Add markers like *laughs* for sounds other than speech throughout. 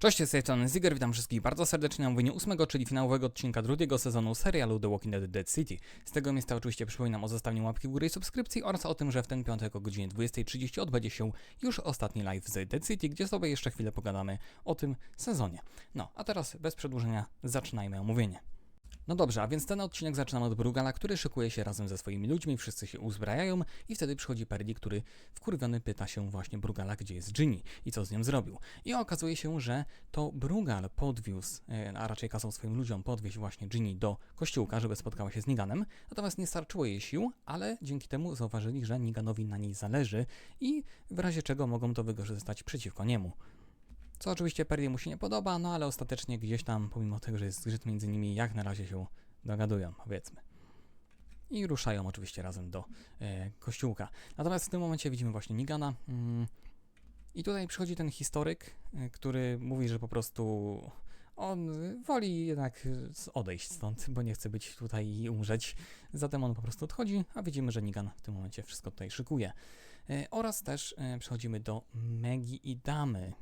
Cześć, z tej strony Ziger, witam wszystkich bardzo serdecznie na mówieniu ósmego, czyli finałowego odcinka drugiego sezonu serialu The Walking Dead Dead City. Z tego miejsca oczywiście przypominam o zostawieniu łapki w górę i subskrypcji oraz o tym, że w ten piątek o godzinie 20.30 odbędzie się już ostatni live z Dead City, gdzie sobie jeszcze chwilę pogadamy o tym sezonie. No, a teraz bez przedłużenia zaczynajmy omówienie. No dobrze, a więc ten odcinek zaczynamy od Brugala, który szykuje się razem ze swoimi ludźmi, wszyscy się uzbrajają i wtedy przychodzi Perdi, który wkurwiony pyta się właśnie Brugala, gdzie jest Ginny i co z nią zrobił. I okazuje się, że to Brugal podwiózł, e, a raczej kazał swoim ludziom podwieźć właśnie Ginny do kościółka, żeby spotkała się z Niganem, natomiast nie starczyło jej sił, ale dzięki temu zauważyli, że Niganowi na niej zależy i w razie czego mogą to wykorzystać przeciwko niemu. Co oczywiście Perry mu się nie podoba, no ale ostatecznie gdzieś tam, pomimo tego, że jest zgrzyt między nimi, jak na razie się dogadują, powiedzmy. I ruszają oczywiście razem do e, kościółka. Natomiast w tym momencie widzimy właśnie Nigana. Mm, I tutaj przychodzi ten historyk, e, który mówi, że po prostu on woli jednak odejść stąd, bo nie chce być tutaj i umrzeć. Zatem on po prostu odchodzi, a widzimy, że Nigan w tym momencie wszystko tutaj szykuje. E, oraz też e, przechodzimy do Megi i Damy.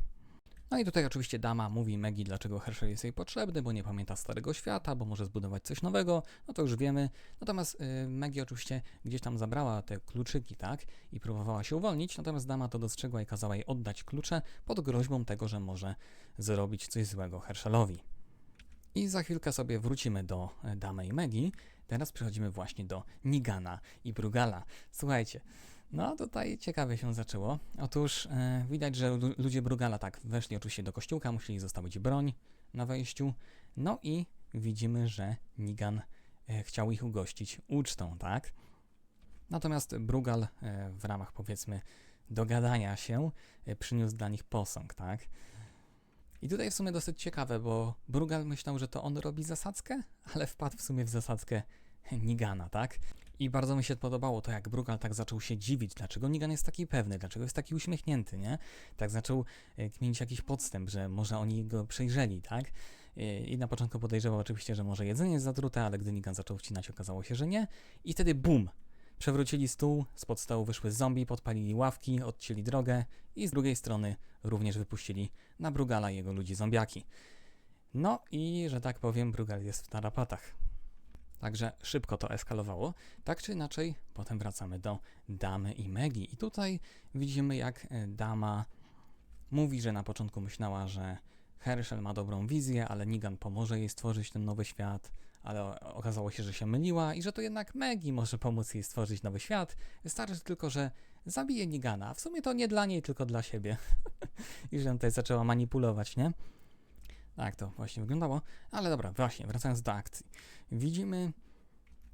No i tutaj oczywiście dama mówi Megi, dlaczego Herschel jest jej potrzebny, bo nie pamięta starego świata, bo może zbudować coś nowego, no to już wiemy. Natomiast y, Megi oczywiście gdzieś tam zabrała te kluczyki, tak, i próbowała się uwolnić, natomiast dama to dostrzegła i kazała jej oddać klucze pod groźbą tego, że może zrobić coś złego Herschelowi. I za chwilkę sobie wrócimy do e, damy i Megi. Teraz przechodzimy właśnie do Nigana i Brugala. Słuchajcie, no tutaj ciekawie się zaczęło. Otóż e, widać, że lu- ludzie Brugala tak weszli oczywiście do kościółka, musieli zostawić broń na wejściu. No i widzimy, że Nigan e, chciał ich ugościć ucztą, tak? Natomiast Brugal e, w ramach powiedzmy dogadania się e, przyniósł dla nich posąg, tak? I tutaj w sumie dosyć ciekawe, bo Brugal myślał, że to on robi zasadzkę, ale wpadł w sumie w zasadzkę Nigana, tak? I bardzo mi się podobało to, jak Brugal tak zaczął się dziwić, dlaczego Nigan jest taki pewny, dlaczego jest taki uśmiechnięty, nie? Tak zaczął e, kminić jakiś podstęp, że może oni go przejrzeli, tak? E, I na początku podejrzewał oczywiście, że może jedzenie jest zatrute, ale gdy Nigan zaczął wcinać, okazało się, że nie. I wtedy bum! Przewrócili stół, spod stołu wyszły zombie, podpalili ławki, odcięli drogę i z drugiej strony również wypuścili na Brugala i jego ludzi zombiaki. No i, że tak powiem, Brugal jest w tarapatach. Także szybko to eskalowało. Tak czy inaczej, potem wracamy do Damy i Megi. I tutaj widzimy, jak e, Dama mówi, że na początku myślała, że Herschel ma dobrą wizję, ale Nigan pomoże jej stworzyć ten nowy świat, ale okazało się, że się myliła i że to jednak Megi może pomóc jej stworzyć nowy świat. Wystarczy tylko, że zabije Nigana. W sumie to nie dla niej, tylko dla siebie. *laughs* I że tutaj zaczęła manipulować, nie? Tak to właśnie wyglądało. Ale dobra, właśnie, wracając do akcji. Widzimy,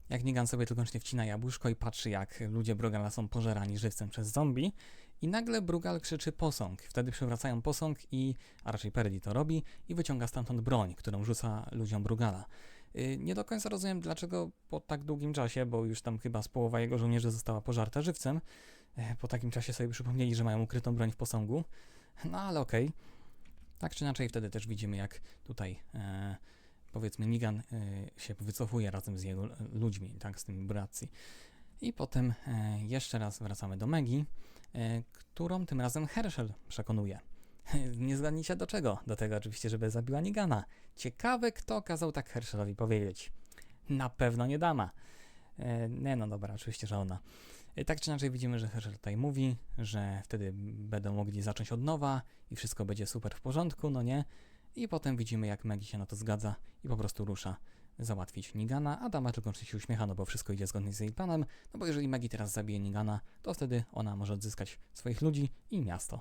jak Negan sobie tylko wcina jabłuszko i patrzy, jak ludzie Brugala są pożerani żywcem przez zombie. I nagle Brugal krzyczy posąg. Wtedy przywracają posąg i, a raczej Perdi to robi, i wyciąga stamtąd broń, którą rzuca ludziom Brugala. Yy, nie do końca rozumiem, dlaczego po tak długim czasie, bo już tam chyba z połowa jego żołnierzy została pożarta żywcem. Yy, po takim czasie sobie przypomnieli, że mają ukrytą broń w posągu. No ale okej. Tak czy inaczej, wtedy też widzimy, jak tutaj e, powiedzmy Nigan e, się wycofuje razem z jego ludźmi, tak, z tymi braci. I potem e, jeszcze raz wracamy do Megi, e, którą tym razem Herschel przekonuje. *laughs* Nie zgadnijcie do czego? Do tego oczywiście, żeby zabiła Nigana. Ciekawe, kto kazał tak Herschelowi powiedzieć. Na pewno nie dama. E, nie no dobra, oczywiście, że ona. E, Tak czy inaczej widzimy, że Herschel tutaj mówi, że wtedy będą mogli zacząć od nowa i wszystko będzie super w porządku, no nie? I potem widzimy, jak Maggie się na to zgadza i po prostu rusza załatwić Nigana, a dama tylko się uśmiecha, no bo wszystko idzie zgodnie z jej planem, no bo jeżeli Maggie teraz zabije Nigana, to wtedy ona może odzyskać swoich ludzi i miasto.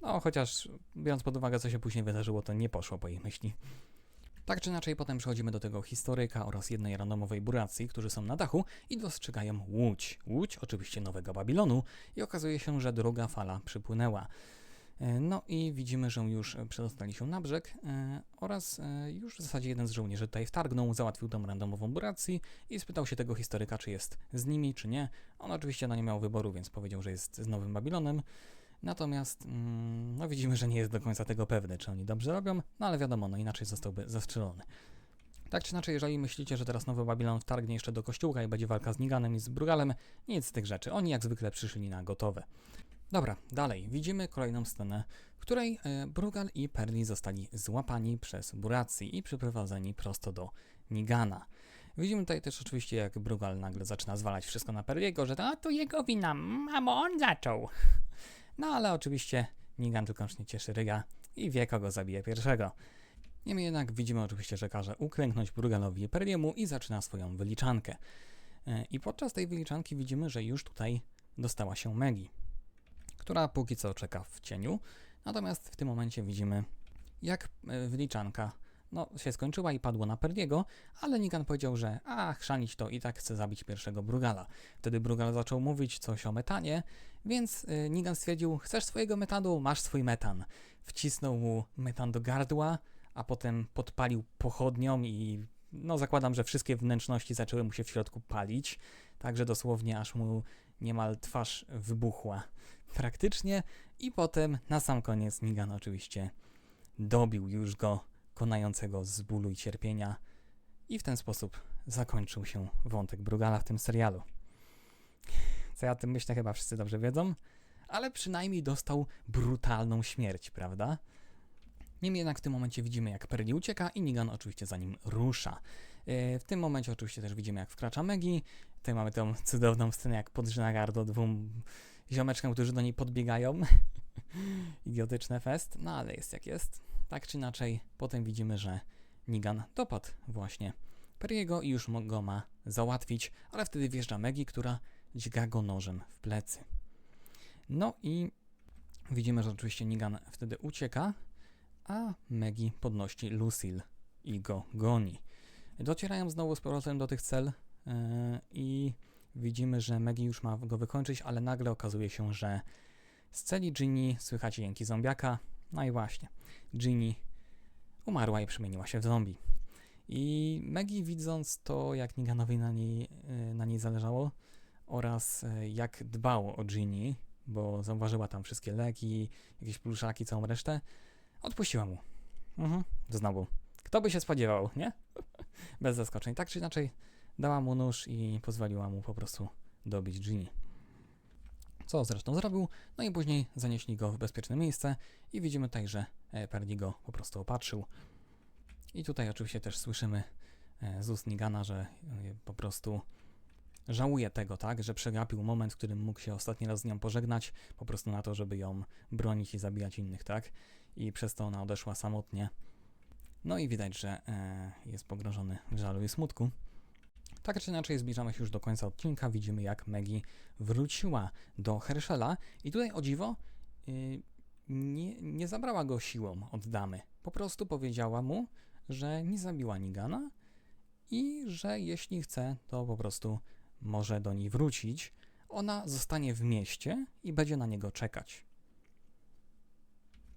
No, chociaż biorąc pod uwagę, co się później wydarzyło, to nie poszło po jej myśli. Tak czy inaczej, potem przechodzimy do tego historyka oraz jednej randomowej buracji, którzy są na dachu i dostrzegają łódź. Łódź, oczywiście Nowego Babilonu i okazuje się, że druga fala przypłynęła. E, No i widzimy, że już przedostali się na brzeg e, oraz e, już w zasadzie jeden z żołnierzy tutaj wtargnął, załatwił tą randomową buracji i spytał się tego historyka, czy jest z nimi, czy nie. On oczywiście no, nie miał wyboru, więc powiedział, że jest z Nowym Babilonem. Natomiast mm, no widzimy, że nie jest do końca tego pewny, czy oni dobrze robią, no ale wiadomo, no inaczej zostałby zastrzelony. Tak czy inaczej, jeżeli myślicie, że teraz Nowy Babilon wtargnie jeszcze do kościółka i będzie walka z Niganem i z Brugalem, nic z tych rzeczy. Oni jak zwykle przyszli na gotowe. Dobra, dalej. Widzimy kolejną scenę, w której e, Brugal i Perli zostali złapani przez Buracji i przyprowadzeni prosto do Nigana. Widzimy tutaj też oczywiście, jak Brugal nagle zaczyna zwalać wszystko na Perliego, że to, to jego wina, mamo, on zaczął. *laughs* No ale oczywiście Nigan tylko nie cieszy ryga i wie, kogo zabije pierwszego. Niemniej jednak widzimy oczywiście, że każe uklęknąć Brugalowi i Perliemu i zaczyna swoją wyliczankę. E, I podczas tej wyliczanki widzimy, że już tutaj dostała się Megi, która póki co czeka w cieniu. Natomiast w tym momencie widzimy, jak e, wyliczanka no, się skończyła i padło na Perdiego, ale Nigan powiedział, że a, chrzanić to i tak chce zabić pierwszego Brugala. Wtedy Brugal zaczął mówić coś o metanie, więc y, Nigan stwierdził, chcesz swojego metanu, masz swój metan. Wcisnął mu metan do gardła, a potem podpalił pochodnią i no zakładam, że wszystkie wnętrzności zaczęły mu się w środku palić, także dosłownie aż mu niemal twarz wybuchła praktycznie i potem na sam koniec Nigan oczywiście dobił już go konającego z bólu i cierpienia i w ten sposób zakończył się wątek Brugala w tym serialu. Co ja o tym myślę, chyba wszyscy dobrze wiedzą, ale przynajmniej dostał brutalną śmierć, prawda? Niemniej jednak w tym momencie widzimy, jak Perli ucieka i Nigan oczywiście za nim rusza. Yy, W tym momencie oczywiście też widzimy, jak wkracza Megi. Tutaj mamy tą cudowną scenę, jak podrzyna gardło dwóm ziomeczkom, którzy do niej podbiegają. *laughs* Idiotyczne fest, no ale jest jak jest. Tak czy inaczej, potem widzimy, że Nigan dopadł właśnie Periego i już go ma załatwić, ale wtedy wjeżdża Megi, która dźga go nożem w plecy. No i widzimy, że oczywiście Nigan wtedy ucieka, a Megi podnosi Lucille i go goni. Docierają znowu z powrotem do tych cel yy, i widzimy, że Megi już ma go wykończyć, ale nagle okazuje się, że z celi Ginny słychać jęki zombiaka. No i właśnie, Ginny umarła i przemieniła się w zombie. I Maggie widząc to, jak Niganowi na niej, y, na niej zależało oraz y, jak dbał o Ginny, bo zauważyła tam wszystkie leki, jakieś pluszaki, całą resztę, odpuściła mu. Mhm, znowu. Kto by się spodziewał, nie? *laughs* Bez zaskoczeń. Tak czy inaczej, dała mu nóż i pozwoliła mu po prostu dobić Ginny. Co zresztą zrobił, no i później zanieśli go w bezpieczne miejsce i widzimy tutaj, że e, Perdi go po prostu opatrzył. I tutaj oczywiście też słyszymy e, z ust Nigana, że e, po prostu żałuje tego, tak, że przegapił moment, w którym mógł się ostatni raz z nią pożegnać, po prostu na to, żeby ją bronić i zabijać innych, tak? I przez to ona odeszła samotnie. No i widać, że jest pogrążony w żalu i smutku. Tak czy inaczej zbliżamy się już do końca odcinka, widzimy jak Maggie wróciła do Herschela i tutaj o dziwo yy, nie, nie zabrała go siłą od damy. Po prostu powiedziała mu, że nie zabiła Nigana i że jeśli chce, to po prostu może do niej wrócić. Ona zostanie w mieście i będzie na niego czekać.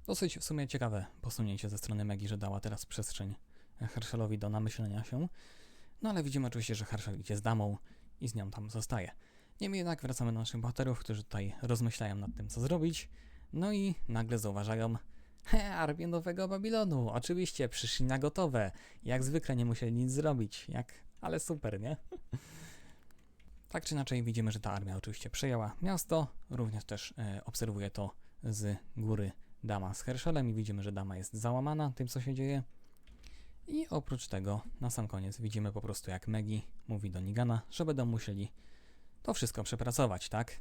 Dosyć w sumie ciekawe posunięcie ze strony Maggie, że dała teraz przestrzeń Herschelowi do namyślenia się. No ale widzimy oczywiście, że Herschel idzie z damą i z nią tam zostaje. Niemniej jednak wracamy do naszych bohaterów, którzy tutaj rozmyślają nad tym, co zrobić. No i nagle zauważają, he, armię Nowego Babilonu. Oczywiście, przyszli na gotowe. Jak zwykle nie musieli nic zrobić. Jak, ale super, nie? *laughs* tak czy inaczej widzimy, że ta armia oczywiście przejęła miasto. Również też e, obserwuje to z góry dama z Herschelem i widzimy, że dama jest załamana tym, co się dzieje. I oprócz tego, na sam koniec widzimy po prostu jak Megi mówi do Nigana, że będą musieli to wszystko przepracować, tak?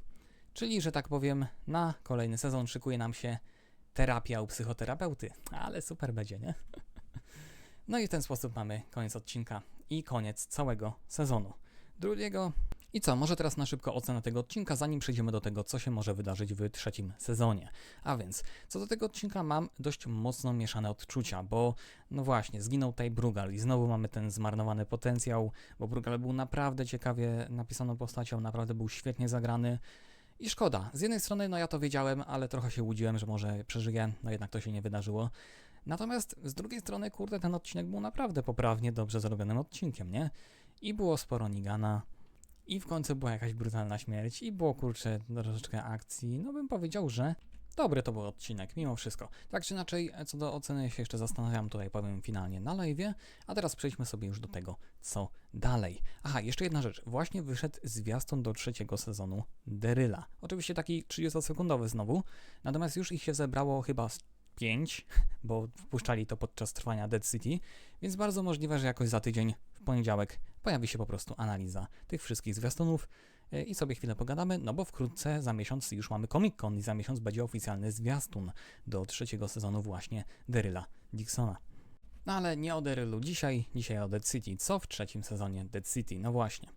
Czyli, że tak powiem, na kolejny sezon szykuje nam się terapia u psychoterapeuty. Ale super będzie, nie? *laughs* No i w ten sposób mamy koniec odcinka i koniec całego sezonu. Drugiego. I co, może teraz na szybko ocena tego odcinka, zanim przejdziemy do tego, co się może wydarzyć w trzecim sezonie. A więc, co do tego odcinka mam dość mocno mieszane odczucia, bo no właśnie, zginął tutaj Brugal i znowu mamy ten zmarnowany potencjał, bo Brugal był naprawdę ciekawie napisaną postacią, naprawdę był świetnie zagrany. I szkoda. Z jednej strony, no ja to wiedziałem, ale trochę się łudziłem, że może przeżyję, no jednak to się nie wydarzyło. Natomiast z drugiej strony, kurde, ten odcinek był naprawdę poprawnie dobrze zrobionym odcinkiem, nie? I było sporo Nigana, i w końcu była jakaś brutalna śmierć, i było kurczę troszeczkę akcji. No bym powiedział, że Dobry to był odcinek, mimo wszystko. Tak czy inaczej, co do oceny się jeszcze zastanawiam, tutaj powiem finalnie na live'ie, a teraz przejdźmy sobie już do tego, co dalej. Aha, jeszcze jedna rzecz. Właśnie wyszedł zwiastun do trzeciego sezonu Deryla. Oczywiście taki 30-sekundowy znowu, natomiast już ich się zebrało chyba z 5, bo wpuszczali to podczas trwania Dead City, więc bardzo możliwe, że jakoś za tydzień, w poniedziałek, pojawi się po prostu analiza tych wszystkich zwiastunów e, i sobie chwilę pogadamy, no bo wkrótce za miesiąc już mamy Comic Con i za miesiąc będzie oficjalny zwiastun do trzeciego sezonu właśnie Deryla Dixona. No ale nie o Derylu dzisiaj, dzisiaj o Dead City. Co w trzecim sezonie Dead City? No właśnie.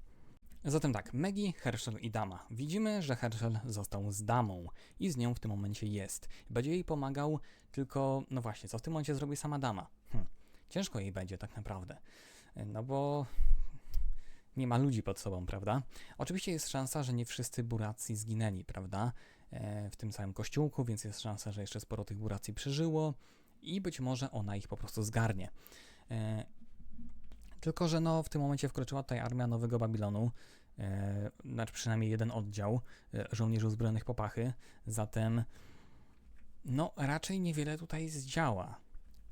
Zatem tak, Maggie, Herschel i Dama. Widzimy, że Herschel został z Damą i z nią w tym momencie jest. Będzie jej pomagał, tylko, no właśnie, co w tym momencie zrobi sama Dama? Hm. Ciężko jej będzie tak naprawdę. No bo nie ma ludzi pod sobą, prawda? Oczywiście jest szansa, że nie wszyscy buracji zginęli, prawda? E, w tym całym kościółku, więc jest szansa, że jeszcze sporo tych buracji przeżyło i być może ona ich po prostu zgarnie. E, tylko, że no, w tym momencie wkroczyła tutaj armia Nowego Babilonu, e, znaczy przynajmniej jeden oddział e, żołnierzy uzbrojonych po pachy, zatem no raczej niewiele tutaj zdziała.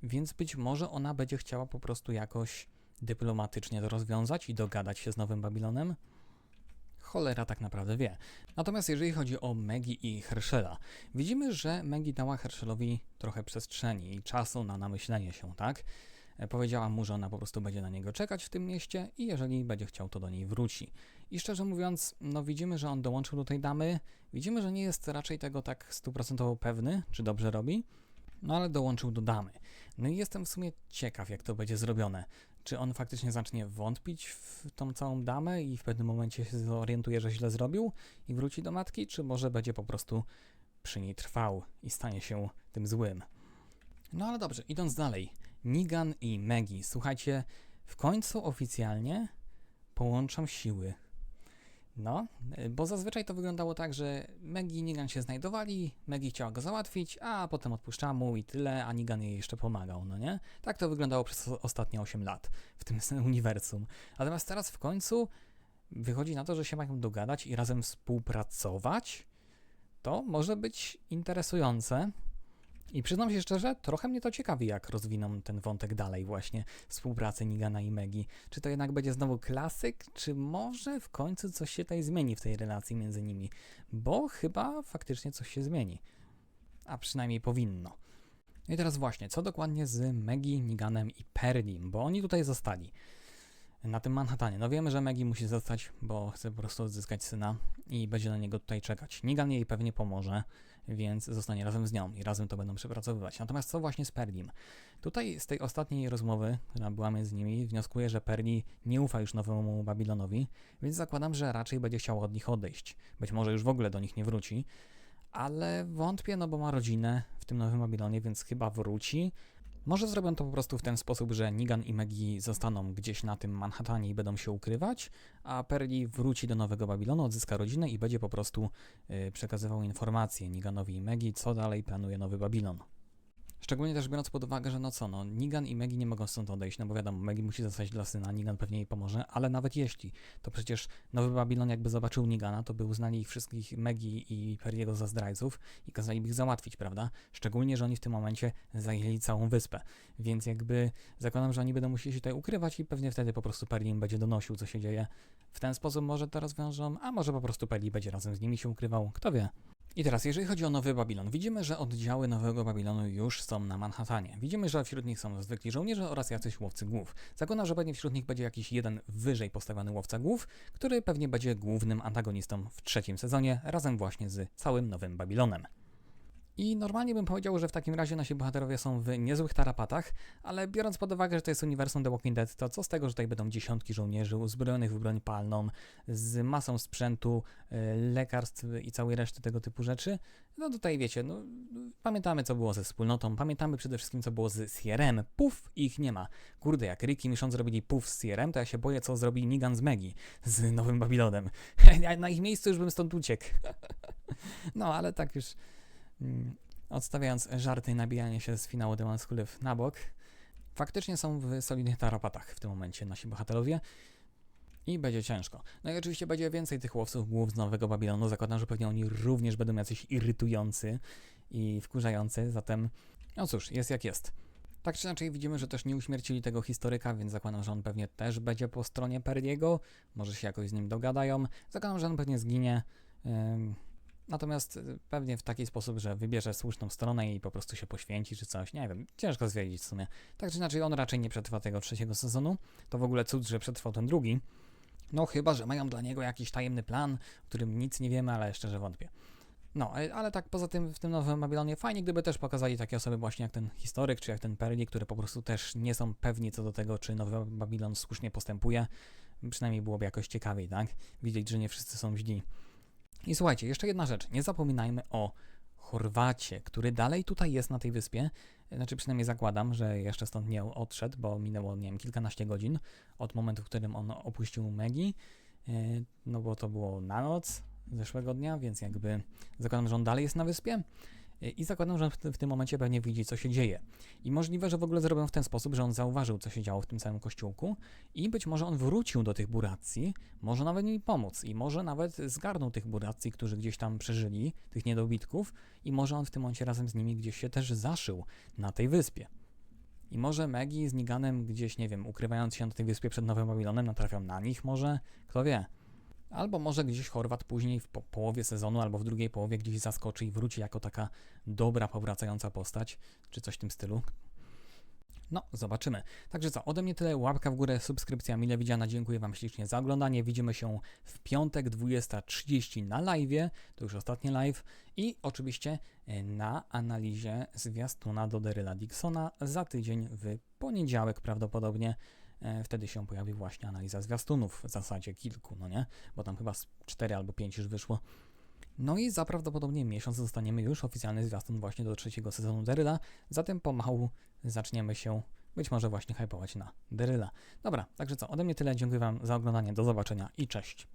Więc być może ona będzie chciała po prostu jakoś dyplomatycznie to rozwiązać i dogadać się z Nowym Babilonem? Cholera tak naprawdę wie. Natomiast jeżeli chodzi o Maggie i Herschela, widzimy, że Maggie dała Herschelowi trochę przestrzeni i czasu na namyślenie się, tak? E, Powiedziała mu, że ona po prostu będzie na niego czekać w tym mieście i jeżeli będzie chciał, to do niej wróci. I szczerze mówiąc, no widzimy, że on dołączył do tej damy, widzimy, że nie jest raczej tego tak stuprocentowo pewny, czy dobrze robi, no ale dołączył do damy. No i jestem w sumie ciekaw, jak to będzie zrobione. Czy on faktycznie zacznie wątpić w tą całą damę i w pewnym momencie się zorientuje, że źle zrobił i wróci do matki, czy może będzie po prostu przy niej trwał i stanie się tym złym. No ale dobrze, idąc dalej. Nigan i Maggie, słuchajcie, w końcu oficjalnie połączą siły. No, y, bo zazwyczaj to wyglądało tak, że Maggie i Negan się znajdowali, Maggie chciała go załatwić, a potem odpuszczała mu i tyle, a Negan jej jeszcze pomagał, no nie? Tak to wyglądało przez ostatnie 8 lat w tym *laughs* uniwersum. Natomiast teraz w końcu wychodzi na to, że się mają dogadać i razem współpracować. To może być interesujące. I przyznam się szczerze, trochę mnie to ciekawi, jak rozwiną ten wątek dalej właśnie współpracy Nigana i Megi. Czy to jednak będzie znowu klasyk, czy może w końcu coś się tutaj zmieni w tej relacji między nimi? Bo chyba faktycznie coś się zmieni. A przynajmniej powinno. No I teraz właśnie, co dokładnie z Megi, Niganem i Perlim, bo oni tutaj zostali na tym Manhattanie. No wiemy, że Maggie musi zostać, bo chce po prostu odzyskać syna i będzie na niego tutaj czekać. Nigan jej pewnie pomoże, więc zostanie razem z nią i razem to będą przepracowywać. Natomiast co właśnie z Perlim? Tutaj z tej ostatniej rozmowy, która była między nimi, wnioskuję, że Perli nie ufa już nowemu Babilonowi, więc zakładam, że raczej będzie chciał od nich odejść. Być może już w ogóle do nich nie wróci, ale wątpię, no bo ma rodzinę w tym nowym Babilonie, więc chyba wróci. Może zrobią to po prostu w ten sposób, że Nigan i Maggie zostaną gdzieś na tym Manhattanie i będą się ukrywać, a Perli wróci do Nowego Babilonu, odzyska rodzinę i będzie po prostu y, przekazywał informacje Niganowi i Maggie, co dalej planuje Nowy Babilon. Szczególnie też biorąc pod uwagę, że no co, no Nigan i Maggie nie mogą stąd odejść, no bo wiadomo, Maggie musi zostać dla syna, Nigan pewnie jej pomoże, ale nawet jeśli, to przecież Nowy Babilon jakby zobaczył Nigana, to by uznali ich wszystkich Maggie i Perriego za zdrajców i kazali ich załatwić, prawda? Szczególnie, że oni w tym momencie zajęli całą wyspę, więc jakby zakładam, że oni będą musieli się tutaj ukrywać i pewnie wtedy po prostu Perry im będzie donosił, co się dzieje. W ten sposób może to rozwiążą, a może po prostu Perry będzie razem z nimi się ukrywał, kto wie. I teraz, jeżeli chodzi o Nowy Babilon, widzimy, że oddziały Nowego Babilonu już są na Manhattanie. Widzimy, że wśród nich są zwykli żołnierze oraz jacyś łowcy głów. Zakładam, że pewnie wśród nich będzie jakiś jeden wyżej postawiony łowca głów, który pewnie będzie głównym antagonistą w trzecim sezonie, razem właśnie z całym Nowym Babilonem. I normalnie bym powiedział, że w takim razie nasi bohaterowie są w niezłych tarapatach, ale biorąc pod uwagę, że to jest uniwersum The Walking Dead, to co z tego, że tutaj będą dziesiątki żołnierzy uzbrojonych w broń palną, z masą sprzętu, e, lekarstw i całej reszty tego typu rzeczy? No tutaj wiecie, no, pamiętamy co było ze wspólnotą, pamiętamy przede wszystkim co było z CRM. Puf, ich nie ma. Kurde, jak Rick i Michonne zrobili puf z CRM, to ja się boję co zrobi Negan z Megi, z Nowym Babilonem. *laughs* Na ich miejscu już bym stąd uciekł. *laughs* no, ale tak już odstawiając żarty i nabijanie się z finału Demon Skulew na bok, faktycznie są w solidnych tarapatach w tym momencie nasi bohaterowie i będzie ciężko. No i oczywiście będzie więcej tych łowców głów z Nowego Babilonu. Zakładam, że pewnie oni również będą jacyś irytujący i wkurzający, zatem no cóż, jest jak jest. Tak czy inaczej widzimy, że też nie uśmiercili tego historyka, więc zakładam, że on pewnie też będzie po stronie Perdiego, może się jakoś z nim dogadają. Zakładam, że on pewnie zginie. ym, Natomiast y, pewnie w taki sposób, że wybierze słuszną stronę i po prostu się poświęci czy coś, nie wiem, ciężko stwierdzić w sumie. Tak czy inaczej on raczej nie przetrwa tego trzeciego sezonu. To w ogóle cud, że przetrwał ten drugi. No chyba, że mają dla niego jakiś tajemny plan, o którym nic nie wiemy, ale szczerze wątpię. No, e, ale tak poza tym w tym nowym Babilonie fajnie, gdyby też pokazali takie osoby właśnie jak ten historyk, czy jak ten Perli, które po prostu też nie są pewni co do tego, czy nowy Babilon słusznie postępuje. Przynajmniej byłoby jakoś ciekawiej, tak? Widzieć, że nie wszyscy są źli. I słuchajcie, jeszcze jedna rzecz. Nie zapominajmy o Chorwacie, który dalej tutaj jest na tej wyspie. Znaczy przynajmniej zakładam, że jeszcze stąd nie odszedł, bo minęło, nie wiem, kilkanaście godzin od momentu, w którym on opuścił Megi. Yy, No bo to było na noc zeszłego dnia, więc jakby zakładam, że on dalej jest na wyspie. I zakładam, że w, w tym momencie pewnie widzi, co się dzieje. I możliwe, że w ogóle zrobią w ten sposób, że on zauważył, co się działo w tym całym kościółku i być może on wrócił do tych buracji, może nawet mi pomóc i może nawet zgarnął tych buracji, którzy gdzieś tam przeżyli, tych niedobitków i może on w tym momencie razem z nimi gdzieś się też zaszył na tej wyspie. I może Megi z Niganem gdzieś, nie wiem, ukrywając się na tej wyspie przed Nowym Babilonem, natrafią na nich może, kto wie. Albo może gdzieś Chorwat później w po połowie sezonu albo w drugiej połowie gdzieś zaskoczy i wróci jako taka dobra, powracająca postać, czy coś w tym stylu. No, zobaczymy. Także co, ode mnie tyle. Łapka w górę, subskrypcja mile widziana. Dziękuję Wam ślicznie za oglądanie. Widzimy się w piątek 20.30 na live. To już ostatni live. I oczywiście e, na analizie zwiastuna do Deryla Dixona za tydzień w poniedziałek prawdopodobnie. E, Wtedy się pojawi właśnie analiza zwiastunów, w zasadzie kilku, no nie? Bo tam chyba z 4 albo 5 już wyszło. No i za prawdopodobnie miesiąc dostaniemy już oficjalny zwiastun właśnie do trzeciego sezonu Deryla, zatem pomału zaczniemy się być może właśnie hypować na Deryla. Dobra, także co, ode mnie tyle, dziękuję Wam za oglądanie, do zobaczenia i cześć.